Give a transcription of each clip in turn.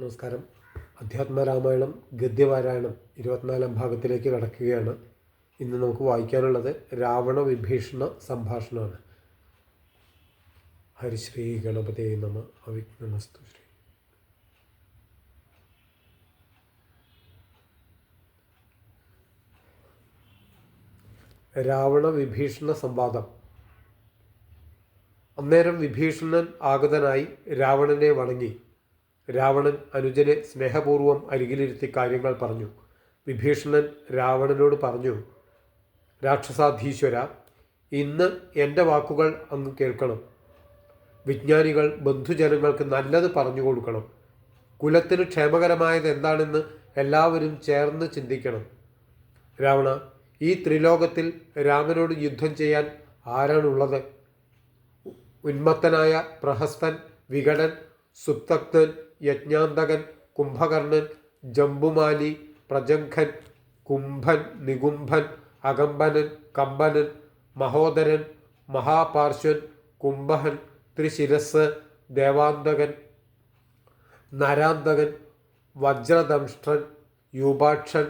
നമസ്കാരം. അധ്യാത്മരാമായണം ഗദ്യപാരായണം ഇരുപത്തിനാലാം ഭാഗത്തിലേക്ക് കടക്കുകയാണ്. ഇന്ന് നമുക്ക് വായിക്കാനുള്ളത് രാവണ വിഭീഷണ സംഭാഷണമാണ്. ഹരിശ്രീ ഗണപതി നമ അവിഘ്നമസ്തു ശ്രീ. രാവണ വിഭീഷണ സംവാദം. അന്നേരം വിഭീഷണൻ ആഗതനായി രാവണനെ വണങ്ങി. രാവണൻ അനുജനെ സ്നേഹപൂർവം അരികിലിരുത്തി കാര്യങ്ങൾ പറഞ്ഞു. വിഭീഷണൻ രാവണനോട് പറഞ്ഞു രാക്ഷസാധീശ്വര ഇന്ന് എന്റെ വാക്കുകൾ അങ്ങ് കേൾക്കണം. വിജ്ഞാനികൾ ബന്ധുജനങ്ങൾക്ക് നല്ലത് പറഞ്ഞു കൊടുക്കണം. കുലത്തിന് ക്ഷേമകരമായത് എന്താണെന്ന് എല്ലാവരും ചേർന്ന് ചിന്തിക്കണം. രാവണ ഈ ത്രിലോകത്തിൽ രാമനോട് യുദ്ധം ചെയ്യാൻ ആരാണുള്ളത്? ഉന്മത്തനായ പ്രഹസ്തൻ വികടൻ സുപ്തക്തൻ യജ്ഞാന്തകൻ കുംഭകർണൻ ജംബുമാലി പ്രജംഖൻ കുംഭൻ നികുംഭൻ അകമ്പനൻ കമ്പനൻ മഹോദരൻ മഹാപാർശ്വൻ കുംഭഹൻ ത്രിശിരസ് ദേവാന്തകൻ നരാന്തകൻ വജ്രദംഷ്ട്രൻ യൂപാക്ഷൻ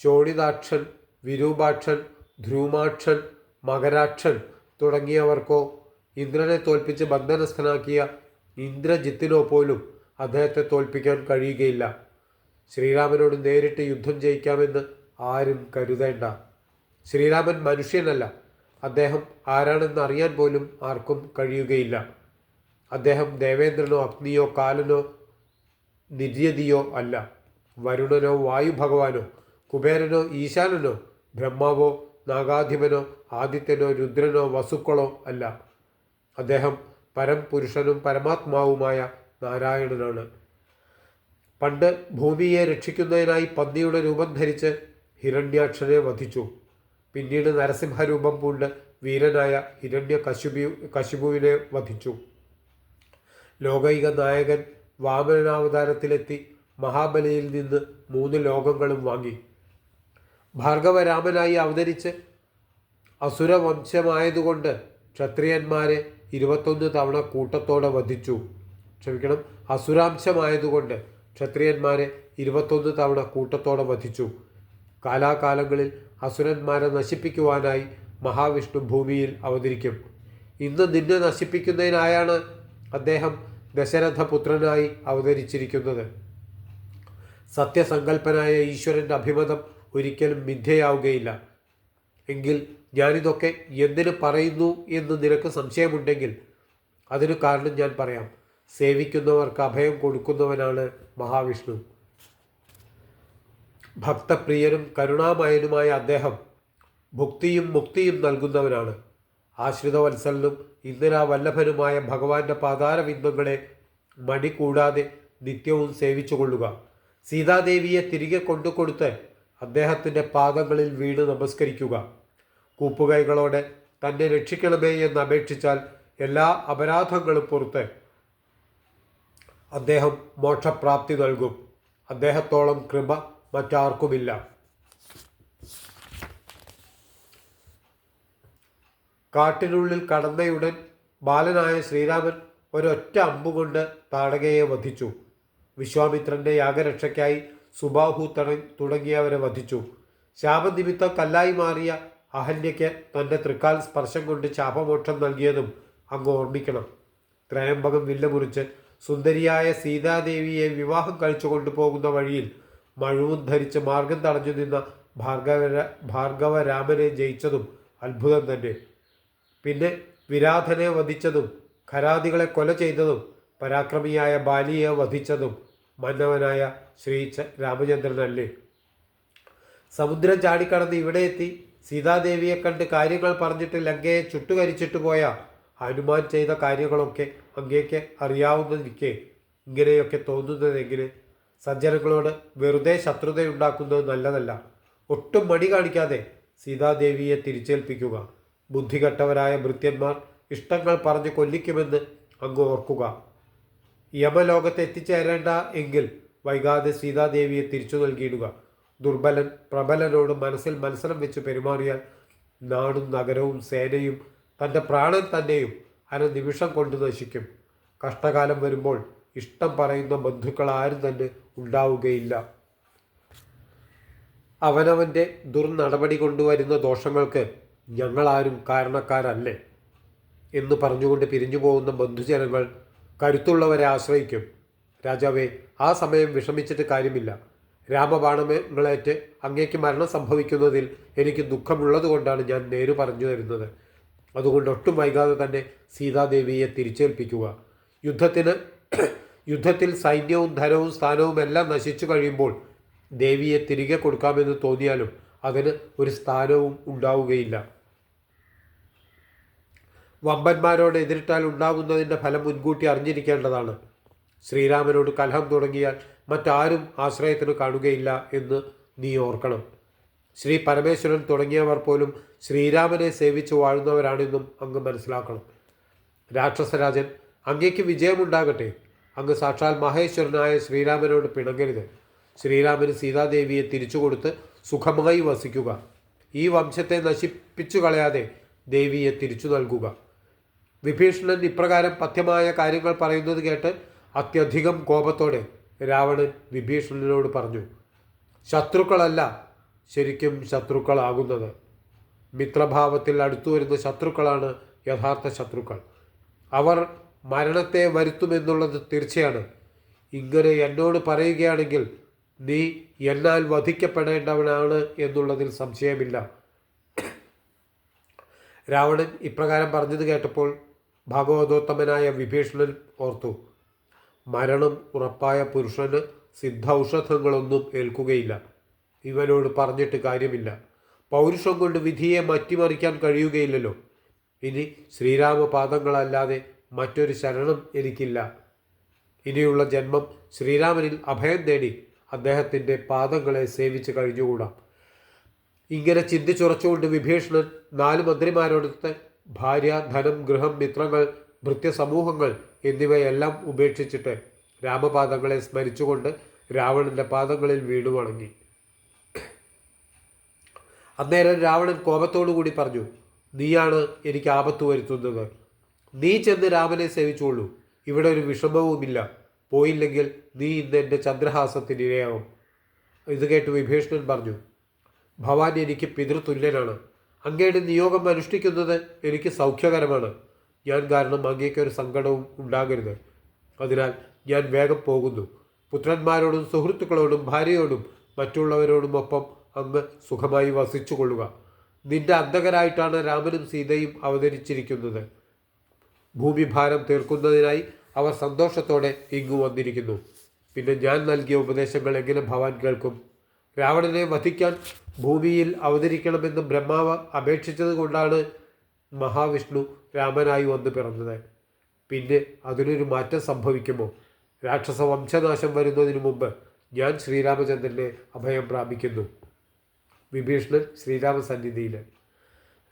ശോണിതാക്ഷൻ വിരൂപാക്ഷൻ ധ്രുമാക്ഷൻ മകരാക്ഷൻ തുടങ്ങിയവർക്കോ ഇന്ദ്രനെ തോൽപ്പിച്ച് ബന്ധനസ്ഥനാക്കിയ ഇന്ദ്രജിത്തിനോ പോലും അദ്ദേഹത്തെ തോൽപ്പിക്കാൻ കഴിയുകയില്ല. ശ്രീരാമനോട് നേരിട്ട് യുദ്ധം ജയിക്കാമെന്ന് ആരും കരുതേണ്ട. ശ്രീരാമൻ മനുഷ്യനല്ല. അദ്ദേഹം ആരാണെന്ന് അറിയാൻ പോലും ആർക്കും കഴിയുകയില്ല. അദ്ദേഹം ദേവേന്ദ്രനോ അഗ്നിയോ കാലനോ നിര്യതിയോ അല്ല. വരുണനോ വായു ഭഗവാനോ കുബേരനോ ഈശാനനോ ബ്രഹ്മാവോ നാഗാധിപനോ ആദിത്യനോ രുദ്രനോ വസുക്കളോ അല്ല. അദ്ദേഹം പരംപുരുഷനും പരമാത്മാവുമായ നാരായണനാണ്. പണ്ട് ഭൂമിയെ രക്ഷിക്കുന്നതിനായി പന്നിയുടെ രൂപം ധരിച്ച് ഹിരണ്യാക്ഷനെ വധിച്ചു. പിന്നീട് നരസിംഹരൂപം പൂണ്ട് വീരനായ ഹിരണ്യ കശുബി കശുപുവിനെ വധിച്ചു. ലോകൈക നായകൻ വാമനാവതാരത്തിലെത്തി മഹാബലിയിൽ നിന്ന് മൂന്ന് ലോകങ്ങളും വാങ്ങി. ഭാർഗവരാമനായി അവതരിച്ച് അസുരവംശമായതുകൊണ്ട് ക്ഷത്രിയന്മാരെ ഇരുപത്തൊന്ന് തവണ കൂട്ടത്തോടെ വധിച്ചു. ക്ഷമിക്കണം അസുരാംശമായതുകൊണ്ട് ക്ഷത്രിയന്മാരെ ഇരുപത്തൊന്ന് തവണ കൂട്ടത്തോടെ വധിച്ചു. കാലാകാലങ്ങളിൽ അസുരന്മാരെ നശിപ്പിക്കുവാനായി മഹാവിഷ്ണു ഭൂമിയിൽ അവതരിക്കും. ഇന്ന് നിന്നെ നശിപ്പിക്കുന്നതിനായാണ് അദ്ദേഹം ദശരഥപുത്രനായി അവതരിച്ചിരിക്കുന്നത്. സത്യസങ്കല്പനായ ഈശ്വരന്റെ അഭിമതം ഒരിക്കലും മിഥ്യയാവുകയില്ല. എങ്കിൽ ഞാനിതൊക്കെ എന്തിനു പറയുന്നു എന്ന് നിനക്ക് സംശയമുണ്ടെങ്കിൽ അതിന് കാരണം ഞാൻ പറയാം. സേവിക്കുന്നവർക്ക് അഭയം കൊടുക്കുന്നവനാണ് മഹാവിഷ്ണു. ഭക്തപ്രിയനും കരുണാമയനുമായ അദ്ദേഹം ഭുക്തിയും മുക്തിയും നൽകുന്നവനാണ്. ആശ്രിതവത്സലനും ഇന്ദിരാ വല്ലഭനുമായ ഭഗവാന്റെ പാതാരബിന്ദങ്ങളെ മടി കൂടാതെ നിത്യവും സേവിച്ചുകൊള്ളുക. സീതാദേവിയെ തിരികെ കൊണ്ടുകൊടുത്ത് അദ്ദേഹത്തിന്റെ പാദങ്ങളിൽ വീണ് നമസ്കരിക്കുക. കൂപ്പുകൈകളോടെ തന്നെ രക്ഷിക്കണമേ എന്ന് അപേക്ഷിച്ചാൽ എല്ലാ അപരാധങ്ങളും പുറത്ത് അദ്ദേഹം മോക്ഷപ്രാപ്തി നൽകും. അദ്ദേഹത്തോളം കൃപ മറ്റാർക്കുമില്ല. കാട്ടിനുള്ളിൽ കടന്നയുടൻ ബാലനായ ശ്രീരാമൻ ഒരൊറ്റ അമ്പുകൊണ്ട് താടകയെ വധിച്ചു. വിശ്വാമിത്രന്റെ യാഗരക്ഷയ്ക്കായി സുബാഹു തട തുടങ്ങിയവരെ വധിച്ചു. ശാപനിമിത്തം കല്ലായി മാറിയ അഹല്യയ്ക്ക് തന്റെ തൃക്കാൽ സ്പർശം കൊണ്ട് ശാപമോക്ഷം നൽകിയതും അങ്ങ് ഓർമ്മിക്കണം. ത്രയംബകം വില്ല മുറിച്ച് സുന്ദരിയായ സീതാദേവിയെ വിവാഹം കഴിച്ചു കൊണ്ടുപോകുന്ന വഴിയിൽ മഴുവും ധരിച്ച് മാർഗം തടഞ്ഞു നിന്ന ഭാർഗവ ഭാർഗവരാമനെ ജയിച്ചതും അത്ഭുതം തന്നെ. പിന്നെ വിരാധനെ വധിച്ചതും ഖരാദികളെ കൊല ചെയ്തതും പരാക്രമിയായ ബാലിയെ വധിച്ചതും മന്നവനായ ശ്രീ രാമചന്ദ്രനല്ലേ സമുദ്രം ചാടിക്കടന്ന് ഇവിടെ എത്തി സീതാദേവിയെ കണ്ട് കാര്യങ്ങൾ പറഞ്ഞിട്ട് ലങ്കയെ ചുട്ടുകരിച്ചിട്ട് പോയ ഹനുമാൻ ചെയ്ത കാര്യങ്ങളൊക്കെ അങ്ങേക്ക് അറിയാവുന്നതിരിക്കെ ഇങ്ങനെയൊക്കെ തോന്നുന്നതെങ്കിൽ സജ്ജനങ്ങളോട് വെറുതെ ശത്രുതയുണ്ടാക്കുന്നത് നല്ലതല്ല. ഒട്ടും മടി കാണിക്കാതെ സീതാദേവിയെ തിരിച്ചേൽപ്പിക്കുക. ബുദ്ധികെട്ടവരായ ഭൃത്യന്മാർ ഇഷ്ടങ്ങൾ പറഞ്ഞ് കൊല്ലിക്കുമെന്ന് അങ്ങ് ഓർക്കുക. യമലോകത്ത് എത്തിച്ചേരേണ്ട എങ്കിൽ വൈകാതെ സീതാദേവിയെ തിരിച്ചു നൽകിയിടുക. ദുർബലൻ പ്രബലനോട് മനസ്സിൽ മത്സരം വെച്ച് പെരുമാറിയാൽ നാടും നഗരവും സേനയും തന്റെ പ്രാണൻ തന്നെയും അര നിമിഷം കൊണ്ട് നശിക്കും. കഷ്ടകാലം വരുമ്പോൾ ഇഷ്ടം പറയുന്ന ബന്ധുക്കൾ ആരും തന്നെ ഉണ്ടാവുകയില്ല. അവനവന്റെ ദുർനടപടി കൊണ്ടുവരുന്ന ദോഷങ്ങൾക്ക് ഞങ്ങളാരും കാരണക്കാരല്ലേ എന്ന് പറഞ്ഞുകൊണ്ട് പിരിഞ്ഞു പോകുന്ന ബന്ധുജനങ്ങൾ കരുത്തുള്ളവരെ ആശ്രയിക്കും. രാജാവേ ആ സമയം വിഷമിച്ചിട്ട് കാര്യമില്ല. രാമബാണങ്ങളേറ്റ് അങ്ങേക്ക് മരണം സംഭവിക്കുന്നതിൽ എനിക്ക് ദുഃഖമുള്ളതുകൊണ്ടാണ് ഞാൻ നേരു പറഞ്ഞു തരുന്നത്. അതുകൊണ്ട് ഒട്ടും വൈകാതെ തന്നെ സീതാദേവിയെ തിരിച്ചേൽപ്പിക്കുക. യുദ്ധത്തിന് യുദ്ധത്തിൽ സൈന്യവും ധനവും സ്ഥാനവും എല്ലാം നശിച്ചു കഴിയുമ്പോൾ ദേവിയെ തിരികെ കൊടുക്കാമെന്ന് തോന്നിയാലും അതിന് ഒരു സ്ഥാനവും ഉണ്ടാവുകയില്ല. വമ്പന്മാരോട് എതിരിട്ടാൽ ഉണ്ടാകുന്നതിന്റെ ഫലം മുൻകൂട്ടി അറിഞ്ഞിരിക്കേണ്ടതാണ്. ശ്രീരാമനോട് കലഹം തുടങ്ങിയാൽ മറ്റാരും ആശ്രയത്തിന് കാണുകയില്ല എന്ന് നീ ഓർക്കണം. ശ്രീ പരമേശ്വരൻ തുടങ്ങിയവർ പോലും ശ്രീരാമനെ സേവിച്ച് വാഴുന്നവരാണെന്നും അങ്ങ് മനസ്സിലാക്കണം. രാക്ഷസരാജൻ അങ്ങേക്ക് വിജയമുണ്ടാകട്ടെ. അങ്ങ് സാക്ഷാൽ മഹേശ്വരനായ ശ്രീരാമനോട് പിണങ്ങരുത്. ശ്രീരാമന് സീതാദേവിയെ തിരിച്ചു കൊടുത്ത് സുഖമായി വസിക്കുക. ഈ വംശത്തെ നശിപ്പിച്ചു കളയാതെ ദേവിയെ തിരിച്ചു നൽകുക. വിഭീഷണൻ ഇപ്രകാരം പഥ്യമായ കാര്യങ്ങൾ പറയുന്നത് കേട്ട് അത്യധികം കോപത്തോടെ രാവണൻ വിഭീഷണനോട് പറഞ്ഞു ശത്രുക്കളല്ല ശരിക്കും ശത്രുക്കളാകുന്നത്. മിത്രഭാവത്തിൽ അടുത്തു വരുന്ന ശത്രുക്കളാണ് യഥാർത്ഥ ശത്രുക്കൾ. അവർ മരണത്തെ വരുത്തുമെന്നുള്ളത് തീർച്ചയാണ്. ഇങ്ങനെ എന്നോട് പറയുകയാണെങ്കിൽ നീ എന്നാൽ വധിക്കപ്പെടേണ്ടവനാണ് എന്നുള്ളതിൽ സംശയമില്ല. രാവണൻ ഇപ്രകാരം പറഞ്ഞത് കേട്ടപ്പോൾ ഭഗവതോത്തമനായ വിഭീഷണൻ ഓർത്തു മരണം ഉറപ്പായ പുരുഷന് സിദ്ധൌഷധങ്ങളൊന്നും ഏൽക്കുകയില്ല. ഇവനോട് പറഞ്ഞിട്ട് കാര്യമില്ല. പൗരുഷം കൊണ്ട് വിധിയെ മാറ്റിമറിക്കാൻ കഴിയുകയില്ലല്ലോ. ഇനി ശ്രീരാമപാദങ്ങളല്ലാതെ മറ്റൊരു ശരണം എനിക്കില്ല. ഇനിയുള്ള ജന്മം ശ്രീരാമനിൽ അഭയം തേടി അദ്ദേഹത്തിന്റെ പാദങ്ങളെ സേവിച്ച് കഴിഞ്ഞുകൂടാം. ഇങ്ങനെ ചിന്തിച്ചുറച്ചുകൊണ്ട് വിഭീഷണൻ നാല് മന്ത്രിമാരോടത്ത് ഭാര്യ ധനം ഗൃഹം മിത്രങ്ങൾ ഭൃത്യസമൂഹങ്ങൾ എന്നിവയെല്ലാം ഉപേക്ഷിച്ചിട്ട് രാമപാദങ്ങളെ സ്മരിച്ചുകൊണ്ട് രാവണന്റെ പാദങ്ങളിൽ വീണു വണങ്ങി. അന്നേരം രാവണൻ കോപത്തോടുകൂടി പറഞ്ഞു നീയാണ് എനിക്ക് ആപത്ത് വരുത്തുന്നത്. നീ ചെന്ന് രാമനെ സേവിച്ചോളൂ. ഇവിടെ ഒരു വിഷമവുമില്ല. പോയില്ലെങ്കിൽ നീ ഇന്ന് എന്റെ ചന്ദ്രഹാസത്തിന് ഇരയാവും. ഇത് കേട്ട് വിഭീഷണൻ പറഞ്ഞു ഭവാൻ എനിക്ക് പിതൃതുല്യനാണ്. അങ്ങയുടെ നിയോഗം അനുഷ്ഠിക്കുന്നത് എനിക്ക് സൗഖ്യകരമാണ്. ഞാൻ കാരണം അങ്ങേക്ക് ഒരു സങ്കടവും ഉണ്ടാകരുത്. അതിനാൽ ഞാൻ വേഗം പോകുന്നു. പുത്രന്മാരോടും സുഹൃത്തുക്കളോടും ഭാര്യയോടും മറ്റുള്ളവരോടും ഒപ്പം അങ്ങ് സുഖമായി വസിച്ചു കൊള്ളുക നിന്റെ അന്തകരായിട്ടാണ് രാമനും സീതയും അവതരിച്ചിരിക്കുന്നത്. ഭൂമിഭാരം തീർക്കുന്നതിനായി അവർ സന്തോഷത്തോടെ ഇങ്ങു വന്നിരിക്കുന്നു. പിന്നെ ഞാൻ നൽകിയ ഉപദേശങ്ങൾ എങ്ങനെ ഭവാൻ കേൾക്കും? രാവണനെ വധിക്കാൻ ഭൂമിയിൽ അവതരിക്കണമെന്ന് ബ്രഹ്മാവ് അപേക്ഷിച്ചത് കൊണ്ടാണ് മഹാവിഷ്ണു രാമനായി വന്ന് പിറന്നത്. പിന്നെ അതിനൊരു മാറ്റം സംഭവിക്കുമോ? രാക്ഷസ വംശനാശം വരുന്നതിനു മുമ്പ് ഞാൻ ശ്രീരാമചന്ദ്രനെ അഭയം പ്രാപിക്കുന്നു. വിഭീഷണൻ ശ്രീരാമസന്നിധിയിൽ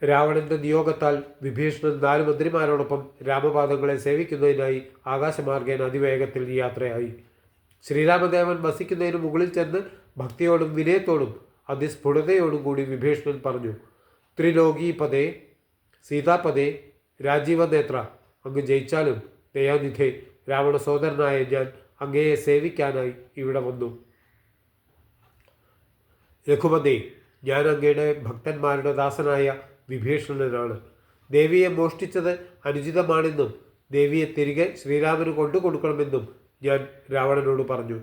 രാവണന്റെ നിയോഗത്താൽ വിഭീഷണൻ നാല് മന്ത്രിമാരോടൊപ്പം രാമപാദങ്ങളെ സേവിക്കുന്നതിനായി ആകാശമാർഗേന അതിവേഗത്തിൽ യാത്രയായി. ശ്രീരാമദേവൻ വസിക്കുന്നതിന് മുകളിൽ ചെന്ന് ഭക്തിയോടും വിനയത്തോടും അതിസ്ഫുടതയോടും കൂടി വിഭീഷണൻ പറഞ്ഞു ത്രിലോകീപദേ സീതാപദേ രാജീവനേത്ര അങ്ങ് ജയിച്ചാലും ദയാനിധേ രാവണ സോദരനായ ഞാൻ അങ്ങയെ സേവിക്കാനായി ഇവിടെ വന്നു. രഘുപതി ഞാൻ അങ്ങയുടെ ഭക്തന്മാരുടെ ദാസനായ വിഭീഷണനാണ്. ദേവിയെ മോഷ്ടിച്ചത് അനുചിതമാണെന്നും ദേവിയെ തിരികെ ശ്രീരാമന് കൊണ്ടുകൊടുക്കണമെന്നും ഞാൻ രാവണനോട് പറഞ്ഞു.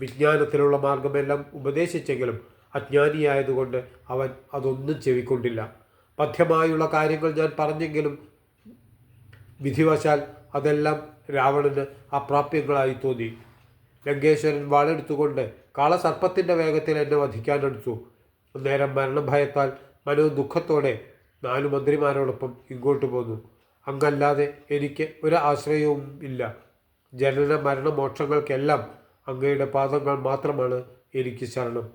വിജ്ഞാനത്തിലുള്ള മാർഗമെല്ലാം ഉപദേശിച്ചെങ്കിലും അജ്ഞാനിയായതുകൊണ്ട് അവൻ അതൊന്നും ചെവിക്കൊണ്ടില്ല. പഥ്യമായുള്ള കാര്യങ്ങൾ ഞാൻ പറഞ്ഞെങ്കിലും വിധിവശാൽ അതെല്ലാം രാവണന് അപ്രാപ്യങ്ങളായി തോന്നി. ലങ്കേശ്വരൻ വാളെടുത്തുകൊണ്ട് കാളസർപ്പത്തിന്റെ വേഗത്തിൽ എന്നെ വധിക്കാനെടുത്തു. നേരം മരണഭയത്താൽ മനു ദുഃഖത്തോടെ നാലു മന്ത്രിമാരോടൊപ്പം ഇങ്ങോട്ട് പോന്നു. അങ്ങല്ലാതെ എനിക്ക് ഒരു ആശ്രയവും ഇല്ല. ജനന മരണ മോക്ഷങ്ങൾക്കെല്ലാം അങ്ങയുടെ പാദങ്ങൾ മാത്രമാണ് എനിക്ക് ശരണം.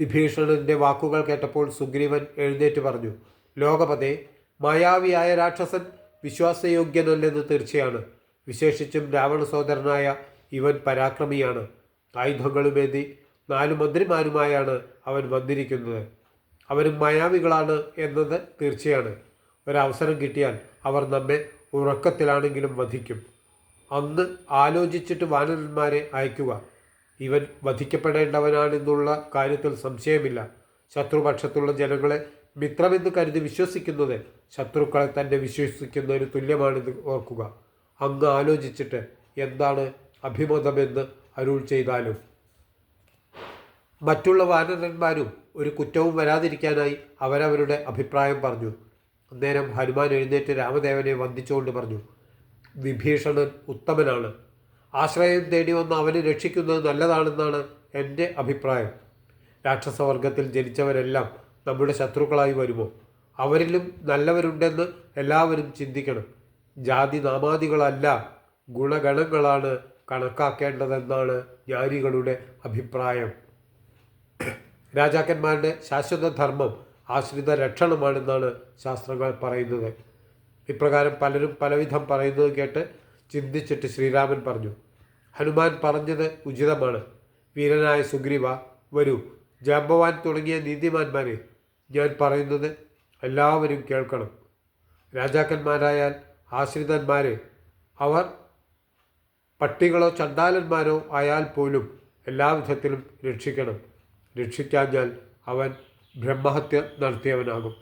വിഭീഷണന്റെ വാക്കുകൾ കേട്ടപ്പോൾ സുഗ്രീവൻ എഴുന്നേറ്റ് പറഞ്ഞു ലോകപതേ മായാവിയായ രാക്ഷസൻ വിശ്വാസയോഗ്യനല്ലെന്ന് തീർച്ചയാണ്. വിശേഷിച്ചും രാവണ സഹോദരനായ ഇവൻ പരാക്രമിയാണ്. ആയുധങ്ങളുമേന്തി നാലു മന്ത്രിമാരുമായാണ് അവൻ വന്നിരിക്കുന്നത്. അവരും മായാവികളാണ് എന്നത് തീർച്ചയാണ്. ഒരവസരം കിട്ടിയാൽ അവർ നമ്മെ ഉറക്കത്തിലാണെങ്കിലും വധിക്കും. അന്ന് ആലോചിച്ചിട്ട് വാനരന്മാരെ അയക്കുക. ഇവൻ വധിക്കപ്പെടേണ്ടവനാണെന്നുള്ള കാര്യത്തിൽ സംശയമില്ല. ശത്രുപക്ഷത്തുള്ള ജനങ്ങളെ മിത്രമെന്ന് കരുതി വിശ്വസിക്കുന്നത് ശത്രുക്കളെ തന്നെ വിശ്വസിക്കുന്നതിന് തുല്യമാണെന്ന് ഓർക്കുക. അങ്ങ് ആലോചിച്ചിട്ട് എന്താണ് അഭിമതമെന്ന് അരുൾ ചെയ്താലും മറ്റുള്ള വാനരന്മാരും ഒരു കുറ്റവും വരാതിരിക്കാനായി അവരവരുടെ അഭിപ്രായം പറഞ്ഞു. അന്നേരം ഹനുമാൻ എഴുന്നേറ്റ് രാമദേവനെ വന്ദിച്ചുകൊണ്ട് പറഞ്ഞു വിഭീഷണൻ ഉത്തമനാണ്. ആശ്രയം തേടി വന്ന് അവനെ രക്ഷിക്കുന്നത് നല്ലതാണെന്നാണ് എന്റെ അഭിപ്രായം. രാക്ഷസവർഗത്തിൽ ജനിച്ചവരെല്ലാം നമ്മുടെ ശത്രുക്കളായി വരുമോ? അവരിലും നല്ലവരുണ്ടെന്ന് എല്ലാവരും ചിന്തിക്കണം. ജാതി നാമാദികളല്ല ഗുണഗണങ്ങളാണ് കണക്കാക്കേണ്ടതെന്നാണ് ജ്ഞാനികളുടെ അഭിപ്രായം. രാജാക്കന്മാരുടെ ശാശ്വത ധർമ്മം ആശ്രിത രക്ഷണമാണെന്നാണ് ശാസ്ത്രങ്ങൾ പറയുന്നത്. ഇപ്രകാരം പലരും പലവിധം പറയുന്നത് കേട്ട് ചിന്തിച്ചിട്ട് ശ്രീരാമൻ പറഞ്ഞു ഹനുമാൻ പറഞ്ഞത് ഉചിതമാണ്. വീരനായ സുഗ്രീവ വരൂ. ജാമ്പവാൻ തുടങ്ങിയ നീതിമാന്മാരെ ഞാൻ പറയുന്നത് എല്ലാവരും കേൾക്കണം. രാജാക്കന്മാരായാൽ ആശ്രിതന്മാരെ അവർ പട്ടികളോ ചണ്ടാലന്മാരോ ആയാൽ പോലും എല്ലാവിധത്തിലും രക്ഷിക്കണം. രക്ഷിക്കാഞ്ഞാൽ അവൻ ബ്രഹ്മഹത്യ നടത്തിയവനാകും.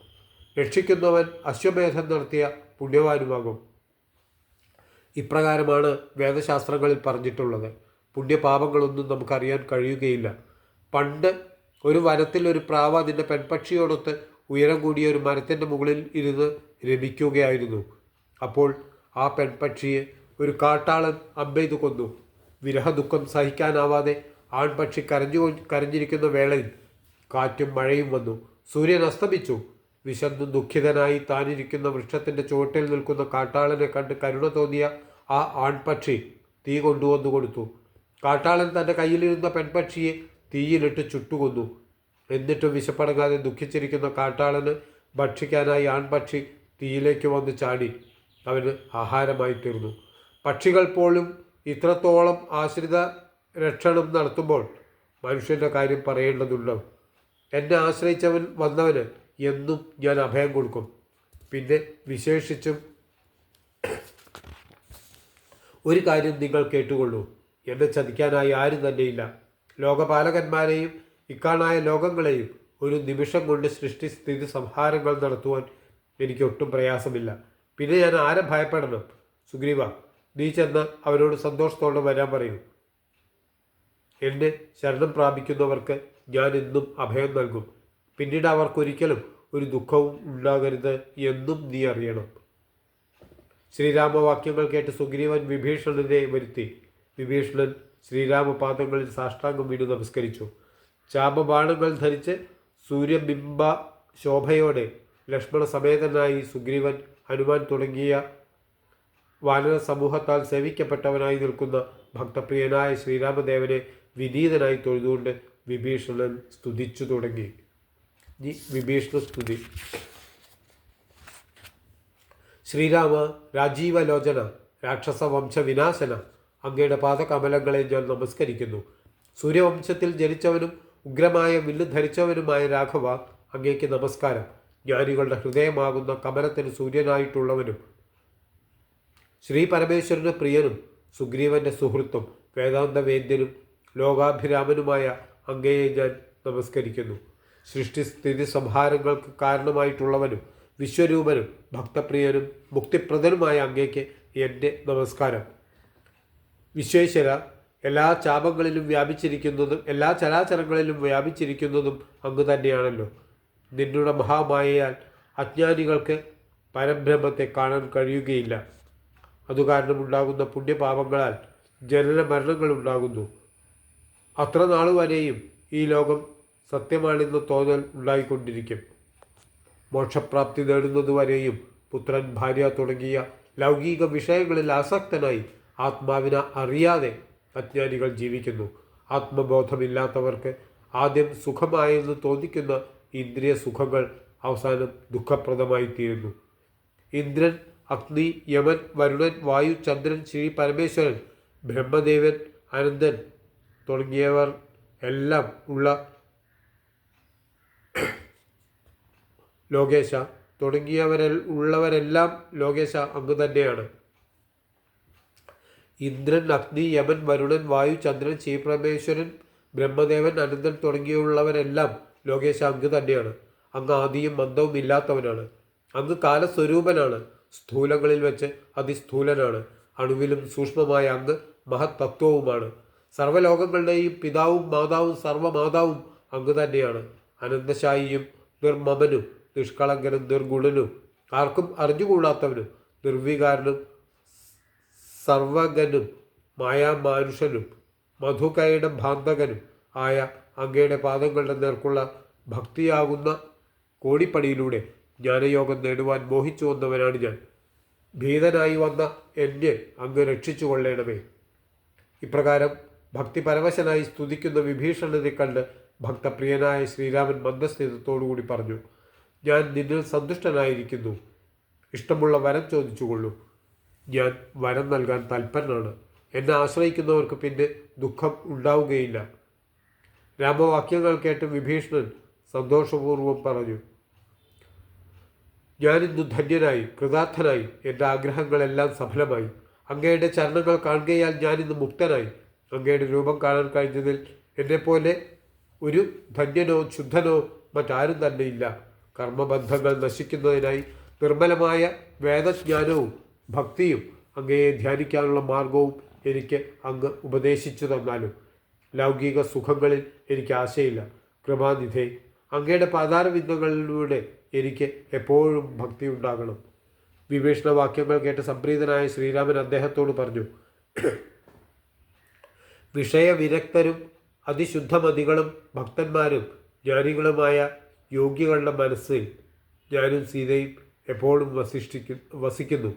രക്ഷിക്കുന്നവൻ അശ്വമേധം നടത്തിയ പുണ്യവാനുമാകും. ഇപ്രകാരമാണ് വേദശാസ്ത്രങ്ങളിൽ പറഞ്ഞിട്ടുള്ളത്. പുണ്യപാപങ്ങളൊന്നും നമുക്കറിയാൻ കഴിയുകയില്ല. പണ്ട് ഒരു വനത്തിൽ ഒരു പ്രാവ് അതിന്റെ പെൺപക്ഷിയോടൊത്ത് ഉയരം കൂടിയ ഒരു മരത്തിന്റെ മുകളിൽ ഇരുന്ന് രമിക്കുകയായിരുന്നു. അപ്പോൾ ആ പെൺപക്ഷിയെ ഒരു കാട്ടാളൻ അമ്പെയ്തു കൊന്നു. വിരഹദുഃഖം സഹിക്കാനാവാതെ ആൺപക്ഷി കരഞ്ഞു കരഞ്ഞിരിക്കുന്ന വേളയിൽ കാറ്റും മഴയും വന്നു. സൂര്യൻ അസ്തമിച്ചു. വിശന്നു ദുഃഖിതനായി താനിരിക്കുന്ന വൃക്ഷത്തിന്റെ ചുവട്ടിൽ നിൽക്കുന്ന കാട്ടാളനെ കണ്ട് കരുണ തോന്നിയ ആ ആൺപക്ഷി തീ കൊണ്ടുവന്നു കൊടുത്തു. കാട്ടാളൻ തന്റെ കയ്യിലിരുന്ന പെൺപക്ഷിയെ തീയിലിട്ട് ചുട്ടുകൊന്നു. എന്നിട്ടും വിശപ്പടങ്ങാതെ ദുഃഖിച്ചിരിക്കുന്ന കാട്ടാളന് ഭക്ഷിക്കാനായി ആൺപക്ഷി തീയിലേക്ക് വന്ന് ചാടി. അവന് ആഹാരമായി തീർന്നു. പക്ഷികൾ പോലും ഇത്രത്തോളം ആശ്രിത രക്ഷണം നടത്തുമ്പോൾ മനുഷ്യന്റെ കാര്യം പറയേണ്ടതുണ്ടോ? എന്നെ ആശ്രയിച്ചവൻ വന്നവന് എന്നും ഞാൻ അഭയം കൊടുക്കും. പിന്നെ വിശേഷിച്ചും ഒരു കാര്യം നിങ്ങൾ കേട്ടുകൊള്ളൂ. എന്നെ ചതിക്കാനായി ആരും തന്നെയില്ല. ലോകപാലകന്മാരെയും ഇക്കാണായ ലോകങ്ങളെയും ഒരു നിമിഷം കൊണ്ട് സൃഷ്ടി സ്ഥിതി സംഹാരങ്ങൾ നടത്തുവാൻ എനിക്ക് ഒട്ടും പ്രയാസമില്ല. പിന്നെ ഞാൻ ആരെ ഭയപ്പെടണം? സുഗ്രീവ നീ ചെന്ന് അവരോട് സന്തോഷത്തോടെ വരാൻ പറയൂ. എന്നെ ശരണം പ്രാപിക്കുന്നവർക്ക് ഞാൻ എന്നും അഭയം നൽകും. പിന്നീട് അവർക്കൊരിക്കലും ഒരു ദുഃഖവും ഉണ്ടാകരുത് എന്നും നീ അറിയണം. ശ്രീരാമവാക്യങ്ങൾ കേട്ട് സുഗ്രീവൻ വിഭീഷണനെ വരുത്തി. വിഭീഷണൻ ശ്രീരാമപാദങ്ങളിൽ സാഷ്ടാംഗം വീണു നമസ്കരിച്ചു. ചാപബാണങ്ങൾ ധരിച്ച് സൂര്യബിംബ ശോഭയോടെ ലക്ഷ്മണ സമേതനായി സുഗ്രീവൻ ഹനുമാൻ തുടങ്ങിയ വാനര സമൂഹത്താൽ സേവിക്കപ്പെട്ടവനായി നിൽക്കുന്ന ഭക്തപ്രിയനായ ശ്രീരാമദേവനെ വിനീതനായി തൊഴുതുകൊണ്ട് വിഭീഷണൻ സ്തുതിച്ചു തുടങ്ങി. വിഭീഷണ സ്തുതി. ശ്രീരാമ രാജീവലോചന രാക്ഷസ വംശ വിനാശന അങ്ങയുടെ പാദകമലങ്ങളെ ഞാൻ നമസ്കരിക്കുന്നു. സൂര്യവംശത്തിൽ ജനിച്ചവനും ഉഗ്രമായ വില്ല് ധരിച്ചവനുമായ രാഘവ അങ്ങേക്ക് നമസ്കാരം. ജ്ഞാനികളുടെ ഹൃദയമാകുന്ന കമലത്തിന് സൂര്യനായിട്ടുള്ളവനും ശ്രീ പരമേശ്വരന് പ്രിയനും സുഗ്രീവന്റെ സുഹൃത്തും വേദാന്ത വേദ്യനും ലോകാഭിരാമനുമായ അങ്ങയെ ഞാൻ നമസ്കരിക്കുന്നു. സൃഷ്ടിസ്ഥിതി സംഹാരങ്ങൾക്ക് കാരണമായിട്ടുള്ളവനും വിശ്വരൂപനും ഭക്തപ്രിയനും മുക്തിപ്രദനുമായ അങ്ങേക്ക് എന്റെ നമസ്കാരം. വിശ്വേശ്വര എല്ലാ ചാപങ്ങളിലും വ്യാപിച്ചിരിക്കുന്നതും എല്ലാ ചരാചരങ്ങളിലും വ്യാപിച്ചിരിക്കുന്നതും അങ്ങ് തന്നെയാണല്ലോ. നിന്നുടെ മഹാമായയാൽ അജ്ഞാനികൾക്ക് പരബ്രഹ്മത്തെ കാണാൻ കഴിയുകയില്ല. അതുകാരണമുണ്ടാകുന്ന പുണ്യപാപങ്ങളാൽ ജനന മരണങ്ങൾ ഉണ്ടാകുന്നു അത്ര നാൾ വരെയും ഈ ലോകം സത്യമാണെന്ന തോന്നൽ ഉണ്ടായിക്കൊണ്ടിരിക്കും. മോക്ഷപ്രാപ്തി നേടുന്നതുവരെയും പുത്രൻ ഭാര്യ തുടങ്ങിയ ലൗകിക വിഷയങ്ങളിൽ ആസക്തനായി ആത്മാവിനെ അറിയാതെ അജ്ഞാനികൾ ജീവിക്കുന്നു. ആത്മബോധമില്ലാത്തവർക്ക് ആദ്യം സുഖമായെന്ന് തോന്നിക്കുന്ന ഇന്ദ്രിയ സുഖങ്ങൾ അവസാനം ദുഃഖപ്രദമായി തീരുന്നു. ഇന്ദ്രൻ അഗ്നി യമൻ വരുണൻ വായു ചന്ദ്രൻ ശ്രീ പരമേശ്വരൻ ബ്രഹ്മദേവൻ അനന്തൻ തുടങ്ങിയവർ എല്ലാം ഉള്ള ലോകേശ. തുടങ്ങിയവരെ ഉള്ളവരെല്ലാം ലോകേശ അങ്ങ് തന്നെയാണ്. ഇന്ദ്രൻ അഗ്നി യമൻ വരുണൻ വായു ചന്ദ്രൻ ശ്രീപരമേശ്വരൻ ബ്രഹ്മദേവൻ അനന്തൻ തുടങ്ങിയുള്ളവരെല്ലാം ലോകേശ അങ്ങ് തന്നെയാണ്. അങ്ങ് ആദിയും മന്ദവും ഇല്ലാത്തവനാണ്. അങ്ങ് കാലസ്വരൂപനാണ്. സ്ഥൂലങ്ങളിൽ വെച്ച് അതിസ്ഥൂലനാണ്. അണുവിലും സൂക്ഷ്മമായ അങ്ങ് മഹത്തത്വവുമാണ്. സർവലോകങ്ങളുടെയും പിതാവും മാതാവും സർവമാതാവും അങ്ങ് തന്നെയാണ്. അനന്തശായിയും നിർമ്മമനും നിഷ്കളങ്കനും നിർഗുണനും ആർക്കും അറിഞ്ഞുകൂടാത്തവനും നിർവികാരനും സർവകനും മായാമാനുഷനും മധുകയുടെ ഭാന്തകനും ആയ അങ്ങയുടെ പാദങ്ങളുടെ നേർക്കുള്ള ഭക്തിയാകുന്ന കോടിപ്പടിയിലൂടെ ജ്ഞാനയോഗം നേടുവാൻ മോഹിച്ചു വന്നവനാണ് ഞാൻ. ഭീതനായി വന്ന എന്നെ അങ്ങ് രക്ഷിച്ചു കൊള്ളേണമേ ഇപ്രകാരം ഭക്തിപരവശനായി സ്തുതിക്കുന്ന വിഭീഷണനെ കണ്ട് ഭക്തപ്രിയനായ ശ്രീരാമൻ മന്ദസ്ഥിതത്തോടുകൂടി പറഞ്ഞു ഞാൻ നിന്നിൽ സന്തുഷ്ടനായിരിക്കുന്നു. ഇഷ്ടമുള്ള വരം ചോദിച്ചുകൊള്ളൂ. ഞാൻ വരം നൽകാൻ തൽപ്പരനാണ് എന്നെ ആശ്രയിക്കുന്നവർക്ക് പിന്നെ ദുഃഖം ഉണ്ടാവുകയില്ല രാമവാക്യങ്ങൾ കേട്ട് വിഭീഷണൻ സന്തോഷപൂർവം പറഞ്ഞു ഞാനിന്ന് ധന്യനായി കൃതാർത്ഥനായി. എന്റെ ആഗ്രഹങ്ങളെല്ലാം സഫലമായി. അങ്ങയുടെ ചരണങ്ങൾ കാണുകയാൽ ഞാനിന്ന് മുക്തനായി. അങ്ങയുടെ രൂപം കാണാൻ കഴിഞ്ഞതിൽ എന്നെപ്പോലെ ഒരു ധന്യനോ ശുദ്ധനോ മറ്റാരും തന്നെ ഇല്ല. കർമ്മബന്ധങ്ങൾ നശിക്കുന്നതിനായി നിർമ്മലമായ വേദജ്ഞാനവും ഭക്തിയും അങ്ങയെ ധ്യാനിക്കാനുള്ള മാർഗവും എനിക്ക് അങ്ങ് ഉപദേശിച്ചു തന്നാലും ലൗകിക സുഖങ്ങളിൽ എനിക്ക് ആശയില്ല. കൃപാനിധേ അങ്ങയുടെ പാതാരബിന്ദങ്ങളിലൂടെ എനിക്ക് എപ്പോഴും ഭക്തി ഉണ്ടാകണം. വിഭീഷണ വാക്യങ്ങൾ കേട്ട് സംപ്രീതനായ ശ്രീരാമൻ അദ്ദേഹത്തോട് പറഞ്ഞു വിഷയവിരക്തരും അതിശുദ്ധമതികളും ഭക്തന്മാരും ജ്ഞാനികളുമായ യോഗ്യകളുടെ മനസ്സിൽ ഞാനും സീതയും എപ്പോഴും വസിഷ്ഠിക്കു വസിക്കുന്നു.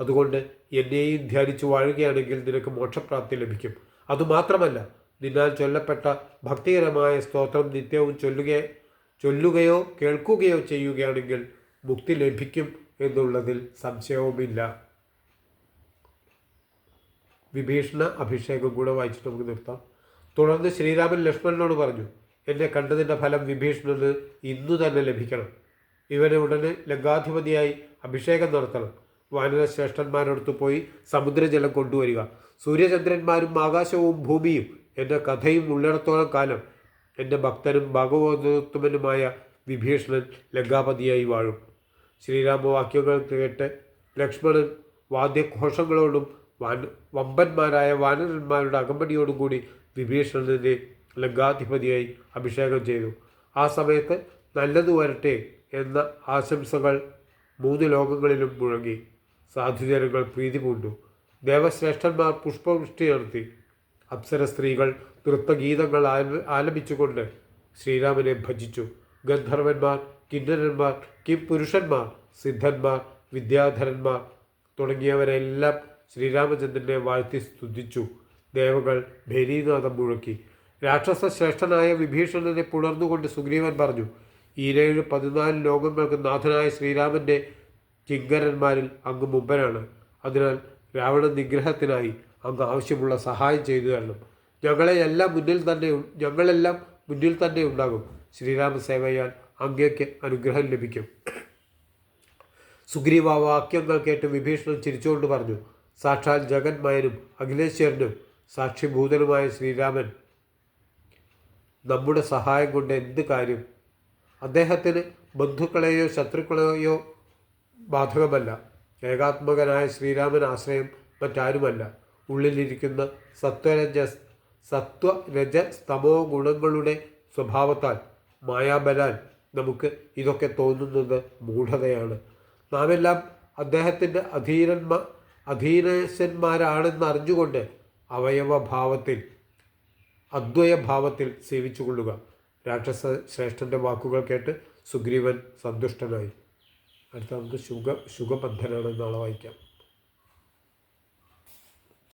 അതുകൊണ്ട് എന്നെയും ധ്യാനിച്ചു വാഴുകയാണെങ്കിൽ നിനക്ക് മോക്ഷപ്രാപ്തി ലഭിക്കും. അതുമാത്രമല്ല നിന്നാൽ ചൊല്ലപ്പെട്ട ഭക്തികരമായ സ്തോത്രം നിത്യവും ചൊല്ലുക ചൊല്ലുകയോ കേൾക്കുകയോ ചെയ്യുകയാണെങ്കിൽ മുക്തി ലഭിക്കും എന്നുള്ളതിൽ സംശയവുമില്ല. വിഭീഷണ അഭിഷേകം കൂടെ വായിച്ചിട്ട് നമുക്ക് നിർത്താം. തുടർന്ന് ശ്രീരാമൻ ലക്ഷ്മണനോട് പറഞ്ഞു എന്നെ കണ്ടതിന്റെ ഫലം വിഭീഷണന് ഇന്നു തന്നെ ലഭിക്കണം. ഇവനെ ഉടനെ ലങ്കാധിപതിയായി അഭിഷേകം നടത്തണം. വാനര ശ്രേഷ്ഠന്മാരടുത്ത് പോയി സമുദ്രജലം കൊണ്ടുവരിക. സൂര്യചന്ദ്രന്മാരും ആകാശവും ഭൂമിയും എന്റെ കഥയും ഉള്ളിടത്തോളം കാലം എന്റെ ഭക്തനും ഭാഗവതോത്തമനുമായ വിഭീഷണൻ ലങ്കാപതിയായി വാഴും. ശ്രീരാമവാക്യങ്ങൾ കേട്ട് ലക്ഷ്മണൻ വാദ്യഘോഷങ്ങളോടും വാന വമ്പന്മാരായ വാനരന്മാരുടെ അകമ്പടിയോടും കൂടി വിഭീഷണനെ ലങ്കാധിപതിയായി അഭിഷേകം ചെയ്തു. ആ സമയത്ത് നല്ലത് വരട്ടെ എന്ന ആശംസകൾ മൂന്ന് ലോകങ്ങളിലും മുഴങ്ങി. സാധുജനങ്ങൾ പ്രീതി പൂണ്ടു. ദേവശ്രേഷ്ഠന്മാർ പുഷ്പവൃഷ്ടി നടത്തി. അപ്സര സ്ത്രീകൾ നൃത്തഗീതങ്ങൾ ആല ആലപിച്ചുകൊണ്ട് ശ്രീരാമനെ ഭജിച്ചു. ഗന്ധർവന്മാർ കിന്നരന്മാർ കിം പുരുഷന്മാർ സിദ്ധന്മാർ വിദ്യാധരന്മാർ തുടങ്ങിയവരെല്ലാം ശ്രീരാമചന്ദ്രനെ വാഴ്ത്തി സ്തുതിച്ചു. ദേവകൾ ഭേരീനാഥം മുഴക്കി. രാക്ഷസ ശ്രേഷ്ഠനായ വിഭീഷണനെ പുണർന്നുകൊണ്ട് സുഗ്രീവൻ പറഞ്ഞു ഈരേഴ് പതിനാല് ലോകങ്ങൾക്ക് നാഥനായ ശ്രീരാമന്റെ കിങ്കരന്മാരിൽ അങ്ങ് മുമ്പനാണ്. അതിനാൽ രാവണ നിഗ്രഹത്തിനായി അങ്ങ് ആവശ്യമുള്ള സഹായം ചെയ്തു തരണം. ഞങ്ങളെ എല്ലാം മുന്നിൽ തന്നെ ഞങ്ങളെല്ലാം മുന്നിൽ തന്നെ ഉണ്ടാകും. ശ്രീരാമ സേവയാൽ അങ്ങേക്ക് അനുഗ്രഹം ലഭിക്കും. സുഗ്രീവ വാക്യങ്ങൾ കേട്ട് വിഭീഷണൻ ചിരിച്ചുകൊണ്ട് പറഞ്ഞു സാക്ഷാൽ ജഗന്മയനും അഖിലേശ്വരനും സാക്ഷിഭൂതനുമായ ശ്രീരാമൻ നമ്മുടെ സഹായം കൊണ്ട് എന്ത് കാര്യം? അദ്ദേഹത്തിന് ബന്ധുക്കളെയോ ശത്രുക്കളെയോ ബാധകമല്ല. ഏകാത്മകനായ ശ്രീരാമൻ ആശ്രയം മറ്റാരുമല്ല. ഉള്ളിലിരിക്കുന്ന സത്വരജ സത്വരജ സ്തമോ ഗുണങ്ങളുടെ സ്വഭാവത്താൽ മായാബലാൽ നമുക്ക് ഇതൊക്കെ തോന്നുന്നത് മൂഢതയാണ്. നാമെല്ലാം അദ്ദേഹത്തിന്റെ അധീരന്മാ അധീനേശന്മാരാണെന്ന് അറിഞ്ഞുകൊണ്ട് അവയവഭാവത്തിൽ അദ്വയഭാവത്തിൽ സേവിച്ചുകൊള്ളുക. രാക്ഷസ ശ്രേഷ്ഠന്റെ വാക്കുകൾ കേട്ട് സുഗ്രീവൻ സന്തുഷ്ടനായി. അടുത്ത നമുക്ക് ശുഗ ശുഗബദ്ധനാണ് നാളെ വായിക്കാം.